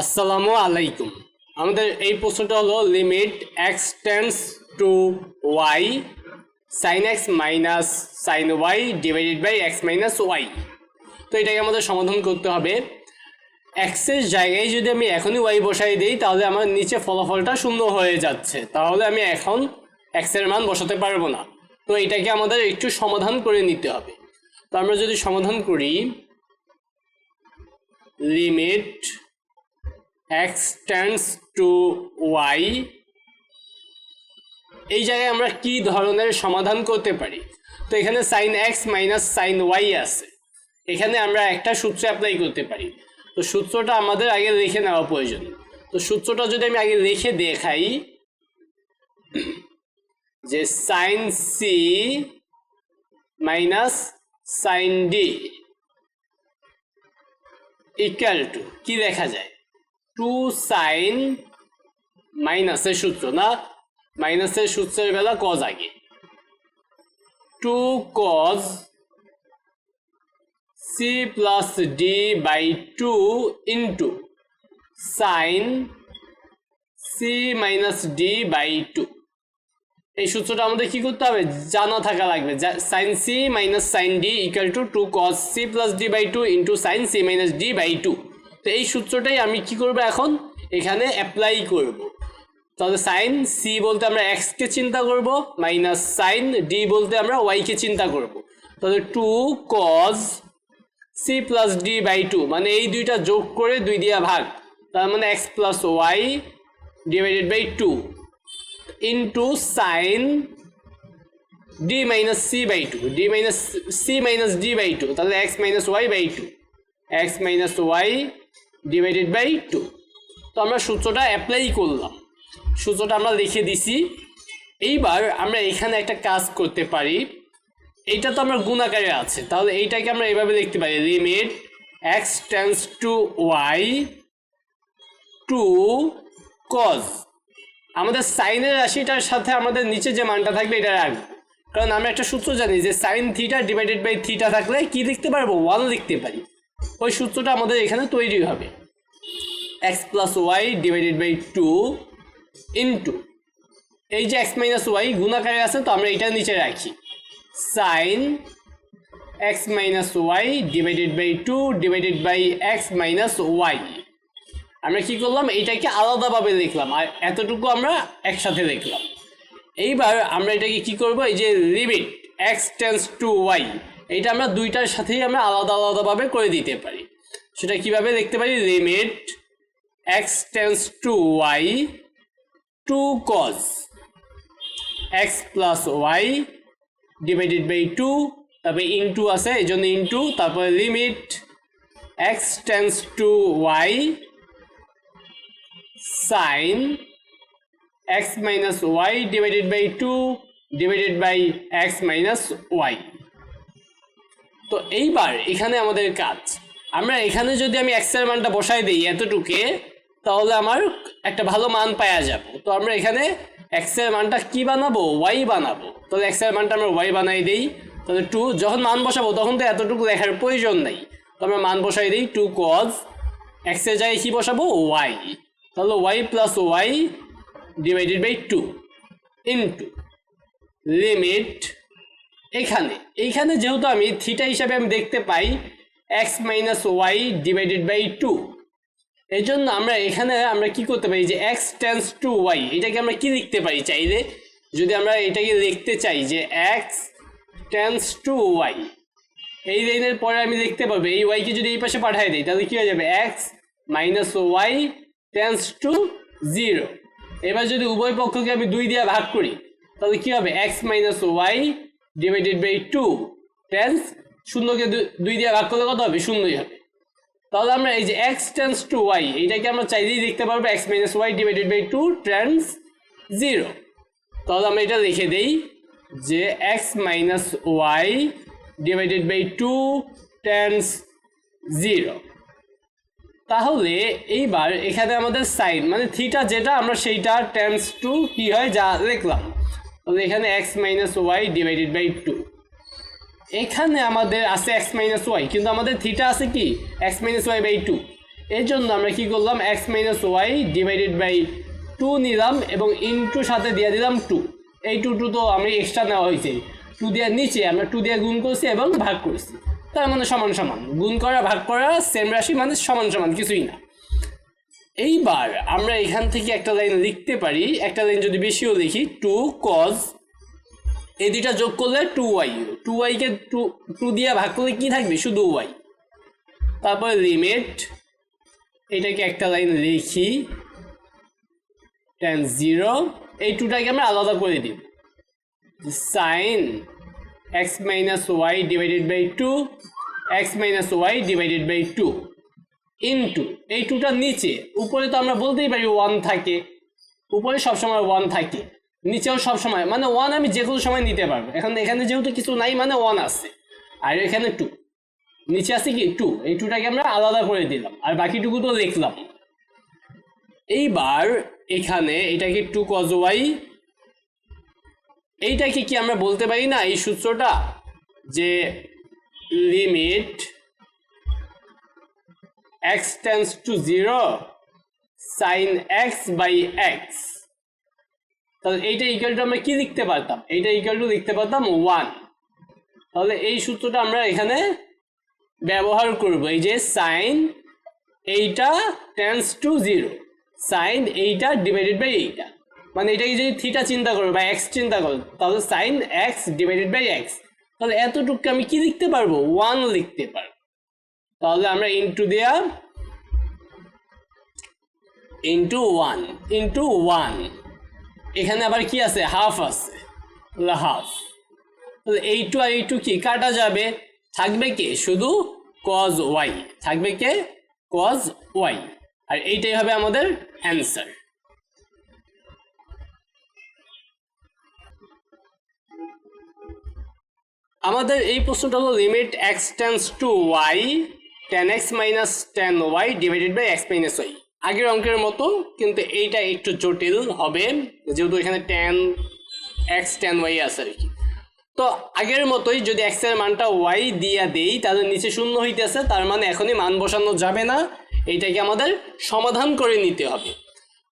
আসসালামু আলাইকুম। আমাদের এই প্রশ্নটা হলো limit x tends to y sine x minus sine y divided by x minus y তো এটাকে আমাদের সমাধান করতে হবে। এক্সের জায়গায় যদি আমি এখনই ওয়াই বসাই দিই, তাহলে আমার নিচে ফলাফলটা শূন্য হয়ে যাচ্ছে। তাহলে আমি এখন এক্সের মান বসাতে পারব না। তো এটাকে আমাদের একটু সমাধান করে নিতে হবে। তো আমরা যদি সমাধান করি limit x tends to y এই জায়গায় আমরা কি ধরনের সমাধান করতে পারি? তো এখানে sine x minus sine y আছে। এখানে আমরা একটা সূত্র অ্যাপ্লাই করতে পারি। তো সূত্রটা আমাদের আগে লিখে নেওয়া প্রয়োজন। তো সূত্রটা যদি আমি আগে লিখে দেখাই, যে sine C minus sine D equal to কি দেখা যায়? টু সাইন মাইনাসের সূত্র, না? মাইনাসের সূত্রের বেলা কজ আগে। Two cos C plus D by two into sine C minus D by two এই সূত্রটা আমাদের কি করতে হবে? জানা থাকা লাগবে। Sine C minus sine D equal to two cos C plus D by two into sine C minus D by two তো এই সূত্রটাই আমি কি করব এখন? এখানে অ্যাপ্লাই করব। তাহলে সাইন সি বলতে আমরা এক্সকে চিন্তা করব মাইনাস সাইন ডি বলতে আমরা ওয়াইকে চিন্তা করব। তাহলে two cos C plus D by two মানে এই দুইটা যোগ করে দুই দিয়া ভাগ, তার মানে x plus y divided by two into sine D minus C by two D minus C minus D by two তাহলে x minus y by two x minus y divided by two তো আমরা সূত্রটা apply করলাম। সূত্রটা আমরা লিখে দিছি। এইবার আমরা এখানে একটা কাজ করতে পারি। এইটা তো আমরা গুণাকারে আছে। তাহলে এইটাকে আমরা এইভাবে লিখতে পারি। Limit x tends to y two cos আমাদের সাইনের রাশিটার সাথে আমাদের নিচে যে মানটা থাকবে এটা রাখব। কারণ আমরা একটা সূত্র জানি যে sine theta divided by theta থাকলে কি লিখতে পারব? ওয়ান লিখতে পারি। ওই সূত্রটা আমাদের এখানে তৈরি হবে। X plus y divided by two into এই যে এক্স মাইনাস ওয়াই গুণাকারে আছে, তো আমরা এটা নিচে রাখি। Sine x minus y divided by two divided by x minus y আমরা কি করলাম? এইটাকে আলাদাভাবে লিখলাম, আর এতটুকু আমরা একসাথে লিখলাম। এইবার আমরা এটাকে কি করব? এই যে limit x tends to y এইটা আমরা দুইটার সাথেই আমরা আলাদা আলাদাভাবে করে দিতে পারি। সেটা কীভাবে দেখতে পারি? Limit x tends to y two cos x plus y divided by two তারপরে ইন্টু আছে এই জন্য ইন্টু তারপরে limit x tends to y sine x minus y divided by two divided by x minus y তো এইবার এখানে আমাদের কাজ। আমরা এখানে যদি আমি এক্সের মানটা বসাই দিই এতটুকে, তাহলে আমার একটা ভালো মান পাওয়া যাব। তো আমরা এখানে এক্সের মানটা কি বানাবো? ওয়াই বানাবো। তাহলে এক্সের মানটা আমরা ওয়াই বানাই দিই। তাহলে টু যখন মান বসাবো, তখন তো এতটুকু লেখার প্রয়োজন নেই। তো আমরা মান বসাই দিই টু কজ এক্সের জায়গায় কী বসাবো? ওয়াই তাহলে y plus y divided by two into limit এখানে এইখানে যেহেতু আমি থিটা হিসাবে আমি দেখতে পাই x minus y divided by two এই জন্য আমরা এখানে আমরা কি করতে পারি যে এক্স টেন্স টু ওয়াই এটাকে আমরা কি লিখতে পারি চাইলে? যদি আমরা এটাকে লিখতে চাই যে এক্স টেন্স টু ওয়াই এই লাইনের পরে আমি লিখতে পাবো এই ওয়াইকে যদি এই পাশে পাঠিয়ে দিই, তাহলে কী হয়ে যাবে? X minus y tends to zero এবার যদি উভয় পক্ষকে আমি দুই দিয়ে ভাগ করি, তাহলে কী হবে? X minus y divided by two tends শূন্যকে দুই দিয়ে ভাগ করলে কত হবে? শূন্যই হবে। তাহলে আমরা এই যে এক্স টেন্স টু ওয়াই এইটাকে আমরা চাইলেই দেখতে পারব x minus y divided by two tends zero তাহলে আমরা এটা লিখে দেই যে x minus y divided by two tends zero তাহলে এইবার এখানে আমাদের সাইন মানে থিটা যেটা, আমরা সেইটা টেন্স টু কি হয়? যা লিখলাম। এখানে x minus y divided by two এখানে আমাদের আছে এক্স মাইনাস ওয়াই কিন্তু আমাদের থিটা আছে কি? X minus y by two এর জন্য আমরা কি করলাম? X minus y divided by two নিলাম এবং ইনটু সাথে দিয়ে দিলাম টু এই টু টু তো আমি এক্সট্রা নেওয়া হয়েছে। টু দেওয়ার নিচে আমরা টু দিয়ে গুণ করছি এবং ভাগ করছি। তার মানে সমান সমান। গুণ করা, ভাগ করা সেম রাশি মানে সমান সমান, কিছুই না। এইবার আমরা এখান থেকে একটা লাইন লিখতে পারি। একটা লাইন যদি বেশিও লিখি, টু কজ এই দুইটা যোগ করলে টু ওয়াই। টু ওয়াইকে টু টু দিয়ে ভাগ করলে কি থাকবে? শুধু ওয়াই। তারপরে লিমিট, এটাকে একটা লাইন লিখি টেন জিরো এই টুটাকে আমরা আলাদা করে দিব sine x minus y divided by two x minus y divided by two into এই টুটার নিচে। উপরে তো আমরা বলতেই পারি ওয়ান থাকে। উপরে সবসময় ওয়ান থাকে। নিচেও সবসময় মানে ওয়ান আমি যে কোনো সময় নিতে পারব। এখন এখানে যেহেতু কিছু নাই মানে ওয়ান আছে। আর এখানে টু নিচে আছে কি? টু এই টুটাকে আমরা আলাদা করে দিলাম। আর বাকিটুকু তো লিখলাম। এইবার এখানে এটাকে টু কজ ওয়াই এইটাকে কি আমরা বলতে পারি না? এই সূত্রটা? যে limit x tends to zero sine x by x তাহলে এইটা ইকুয়াল টু আমরা কি লিখতে পারতাম? এইটা ইকুয়াল টু লিখতে পারতাম ওয়ান তাহলে এই সূত্রটা আমরা এখানে ব্যবহার করব। এই যে সাইন এইটা টেন্স টু জিরো সাইন এইটা ডিভাইডেড বাই এইটা। মানে এটাকে যদি থিটা চিন্তা করো বা এক্স চিন্তা করো, তাহলে sine x divided by x তাহলে এতটুকু আমি কি লিখতে পারব? ওয়ান লিখতে পারব। তাহলে আমরা ইন্টু দেয়া ইন্টু ওয়ান ইন্টু ওয়ান এখানে আবার কি আছে? হাফ আছে। হাফ তাহলে টু আর এই টু কি? কাটা যাবে? থাকবে কে? শুধু কজ ওয়াই থাকবে কে? কজ ওয়াই আর এইটাই হবে আমাদের অ্যান্সার আমাদের এই প্রশ্নটা হলো limit x tends to y tan x minus tan y divided by x minus y আগের অঙ্কের মতো, কিন্তু এইটা একটু জটিল হবে, যেহেতু এখানে টেন এক্স টেন ওয়াই আছে আর কি। তো আগের মতোই যদি এক্সের মানটা ওয়াই দিয়া দেই, তাহলে নিচে শূন্য হইতেছে, তার মানে এখনই মান বসানো যাবে না। এইটাকে আমাদের সমাধান করে নিতে হবে।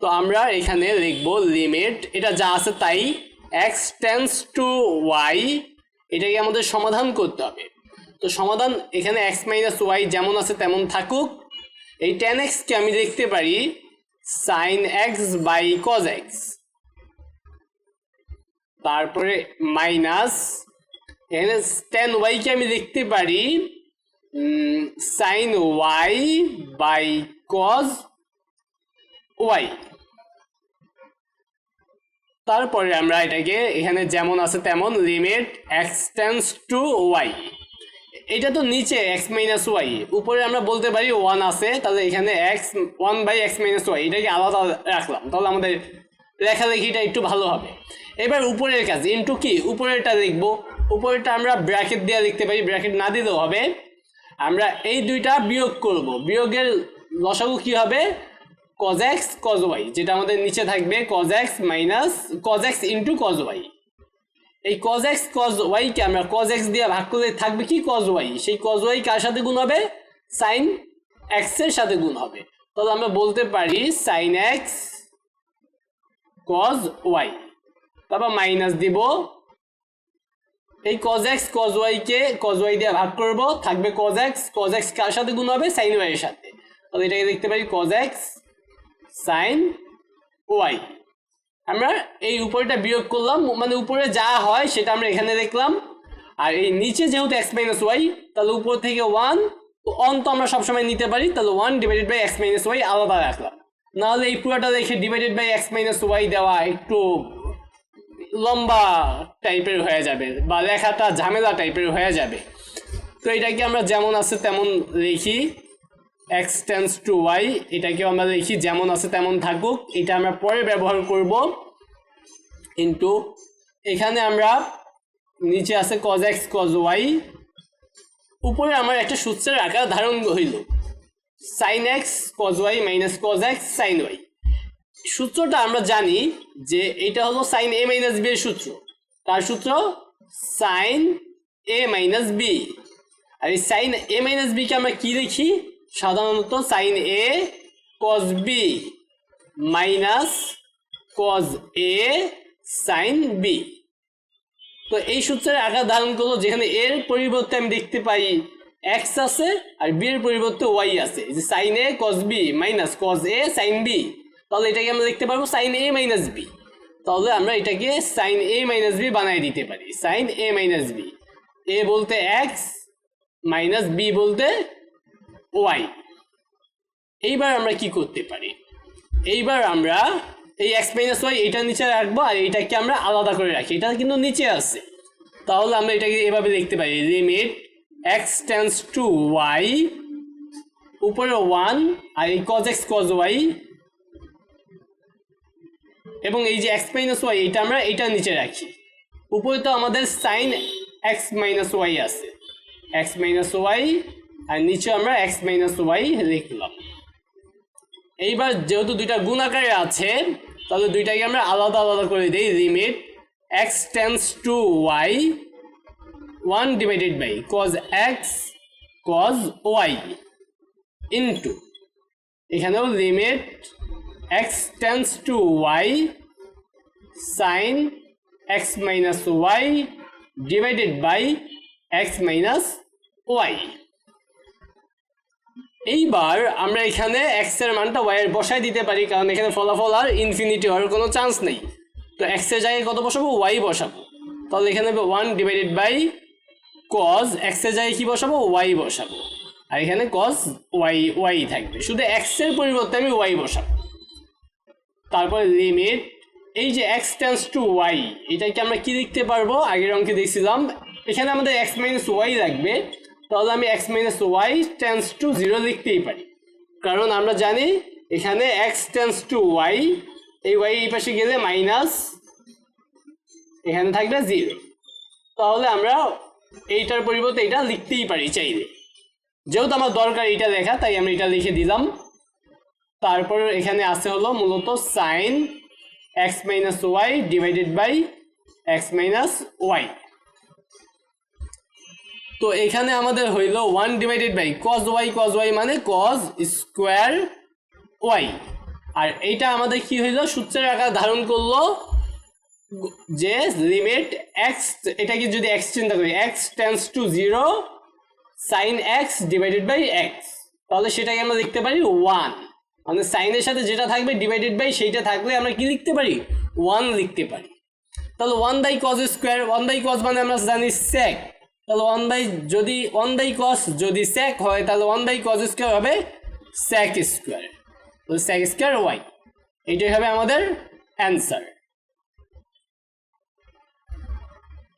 তো আমরা এখানে লিখব লিমিট এটা যা আছে তাই এক্স টেন্স টু ওয়াই এটাকে আমাদের সমাধান করতে হবে। তো সমাধান এখানে এক্স মাইনাস ওয়াই যেমন আছে তেমন থাকুক। এই টেন এক্সকে আমি লিখতে পারি sine x by cos x তারপরে মাইনাস এখানে টেন ওয়াইকে আমি লিখতে পারি sine y by cos y তারপরে আমরা এটাকে এখানে যেমন আছে তেমন limit x tends to y এটা তো নিচে এক্স মাইনাস ওয়াই উপরে আমরা বলতে পারি ওয়ান আছে, তাহলে এখানে x one by x minus y এটাকে আলাদা রাখলাম। তাহলে আমাদের লেখালেখিটা একটু ভালো হবে। এবার উপরের কাজ ইন্টু কি? উপরেরটা লিখব। উপরেরটা আমরা ব্র্যাকেট দিয়ে লিখতে পারি ব্র্যাকেট না দিলেও হবে। আমরা এই দুইটা বিয়োগ করব। বিয়োগের লসাগু কি হবে? কজ এক্স কজ ওয়াই যেটা আমাদের নিচে থাকবে cos x minus cos x into cos y এই কজ এক্স কজ ওয়াইকে আমরা কজ এক্স দিয়ে ভাগ করে থাকবে কি কজ ওয়াই সেই কজ ওয়াই কার সাথে গুণ হবে? সাইন এক্সের সাথে গুণ হবে। তাহলে আমরা বলতে পারি সাইন এক্স কজ ওয়াই তারপর মাইনাস দিব। এই কজ এক্স কজ ওয়াইকে কজ ওয়াই দিয়ে ভাগ করব। থাকবে কজ এক্স কজ এক্স কার সাথে গুণ হবে? সাইন ওয়াই এর সাথে। তাহলে এটাকে দেখতে পারি কজ এক্স সাইন ওয়াই আমরা এই উপরেটা বিয়োগ করলাম মানে উপরে যা হয় সেটা আমরা এখানে দেখলাম। আর এই নিচে যেহেতু এক্স মাইনাস ওয়াই তাহলে উপর থেকে ওয়ান অন তো আমরা সবসময় নিতে পারি, তাহলে one divided by x minus y আলাদা রাখলাম। নাহলে এই পুরোটা দেখে divided by x minus y দেওয়া একটু লম্বা টাইপের হয়ে যাবে, বা লেখাটা ঝামেলা টাইপের হয়ে যাবে। তো এটাকে আমরা যেমন আছে তেমন লিখি। এক্স টেন্স টু ওয়াই এটাকেও আমরা লিখি যেমন আছে তেমন থাকুক। এটা আমরা পরে ব্যবহার করব কিন্তু এখানে আমরা নিচে আছে কজ এক্স কজ ওয়াই উপরে আমার একটা সূত্রের আকার ধারণ হইল। Sine x cos y minus cos x sine y সূত্রটা আমরা জানি যে এটা হলো সাইন এ মাইনাস বি এর সূত্র। তার সূত্র সাইন এ মাইনাস বি আর এই সাইন এ মাইনাস বিকে আমরা কি লিখি সাধারণত sine A cos B minus cos A sine B তো এই সূত্রের আকার ধারণ করল যেখানে এর পরিবর্তে আমি দেখতে পাই এক্স আছে আর বি এর পরিবর্তে ওয়াই আছে। যে sine A cos B minus cos A sine B তাহলে এটাকে আমরা দেখতে পারব সাইন এ মাইনাস বি তাহলে আমরা এটাকে সাইন এ মাইনাস বি বানাই দিতে পারি। Sine A minus B A বলতে এক্স মাইনাস বি বলতে ওয়াই এইবার আমরা কি করতে পারি? এইবার আমরা এই এক্স মাইনাস ওয়াই এটা নিচে রাখব আর এটাকে আমরা আলাদা করে রাখি। এটা কিন্তু নিচে আছে। তাহলে আমরা এটাকে এভাবে লিখতে পারি। Limit x tends to y উপরে ওয়ান আর এই কজ এক্স কজ ওয়াই এবং এই যে এক্স মাইনাস ওয়াই এটা আমরা এটা নিচে রাখি। উপরে তো আমাদের সাইন এক্স মাইনাস ওয়াই আছে। এক্স মাইনাস ওয়াই আর নিচে আমরা এক্স মাইনাস ওয়াই লিখলাম। এইবার যেহেতু দুইটা গুণ আকারে আছে, তাহলে দুইটাকে আমরা আলাদা আলাদা করে দিই limit x tends to y one divided by cos x cos y into এখানেও limit x tends to y sine x minus y divided by x minus y এইবার আমরা এখানে এক্সের মানটা ওয়াই এর বসাই দিতে পারি, কারণ এখানে ফলাফল আর ইনফিনিটি হওয়ার কোনো চান্স নেই। তো এক্সের জায়গায় কত বসাবো? ওয়াই বসাবো। তাহলে এখানে ওয়ান ডিভাইডেড বাই কজ এক্সের জায়গায় কি বসাবো? ওয়াই বসাবো। আর এখানে কজ ওয়াই ওয়াই থাকবে। শুধু এক্সের পরিবর্তে আমি ওয়াই বসাবো। তারপরে লিমিট এই যে এক্স টেন্স টু ওয়াই এটাকে আমরা কি লিখতে পারব? আগের অঙ্কে দেখছিলাম। এখানে আমাদের এক্স মাইনাস ওয়াই লাগবে। তাহলে আমি x minus y tends to zero লিখতেই পারি। কারণ আমরা জানি এখানে এক্স টেন্স টু ওয়াই এই ওয়াই এই পাশে গেলে মাইনাস এখানে থাকবে জিরো তাহলে আমরা এইটার পরিবর্তে এটা লিখতেই পারি চাইলে। যেহেতু আমার দরকার এটা লেখা, তাই আমরা এটা লিখে দিলাম। তারপর এখানে আছে হলো মূলত sine x minus y divided by x minus y তো এখানে আমাদের হইল one divided by cos y cos y মানে কজ স্কোয়ার ওয়াই আর এইটা আমাদের কি হইল? সূত্রের আকার ধারণ করল যে লিমিট এক্স এটাকে যদি এক্স চিন্তা করি x tends to zero sine x divided by x তাহলে সেটাকে আমরা লিখতে পারি ওয়ান মানে সাইনের সাথে যেটা থাকবে ডিভাইডেড বাই সেইটা থাকলে আমরা কি লিখতে পারি? ওয়ান লিখতে পারি। তাহলে one by cos square one by cos মানে আমরা জানি সেক তাহলে ওয়ান বাই যদি ওয়ান বাই কস যদি স্যাক হয়, তাহলে ওয়ান বাই কস স্কোয়ার হবে স্যাক স্কোয়ার তাহলে স্যাক স্কোয়ার ওয়াই এইটাই হবে আমাদের অ্যান্সার